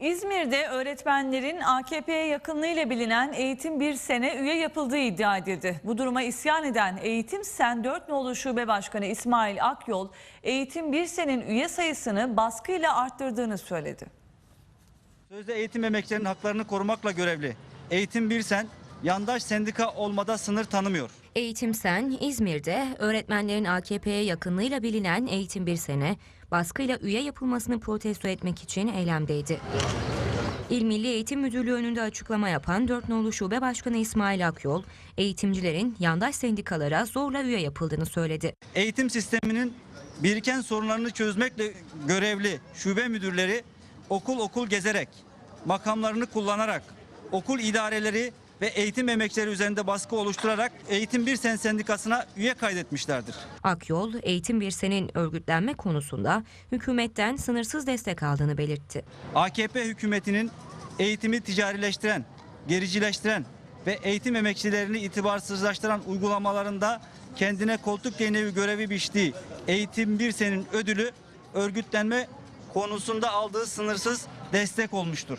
İzmir'de öğretmenlerin AKP'ye yakınlığıyla bilinen Eğitim Bir Sene üye yapıldığı iddia edildi. Bu duruma isyan eden Eğitim Sen 4 Nolu Şube Başkanı İsmail Akyol, Eğitim Bir Sen'in üye sayısını baskıyla arttırdığını söyledi. Sözde eğitim emekçilerinin haklarını korumakla görevli. Eğitim Birsen, yandaş sendika olmada sınır tanımıyor. Eğitim Sen, İzmir'de öğretmenlerin AKP'ye yakınlığıyla bilinen Eğitim Bir Sene, baskıyla üye yapılmasını protesto etmek için eylemdeydi. İl Milli Eğitim Müdürlüğü önünde açıklama yapan 4 Nolu Şube Başkanı İsmail Akyol, eğitimcilerin yandaş sendikalara zorla üye yapıldığını söyledi. Eğitim sisteminin biriken sorunlarını çözmekle görevli şube müdürleri okul okul gezerek, makamlarını kullanarak, okul idareleri ve eğitim emekçileri üzerinde baskı oluşturarak Eğitim Birsen sendikasına üye kaydetmişlerdir. Akyol, Eğitim Bir Sen'in örgütlenme konusunda hükümetten sınırsız destek aldığını belirtti. AKP hükümetinin eğitimi ticarileştiren, gericileştiren ve eğitim emekçilerini itibarsızlaştıran uygulamalarında kendine koltuk değneği görevi biçtiği Eğitim Bir Sen'in ödülü örgütlenme konusunda aldığı sınırsız destek olmuştur.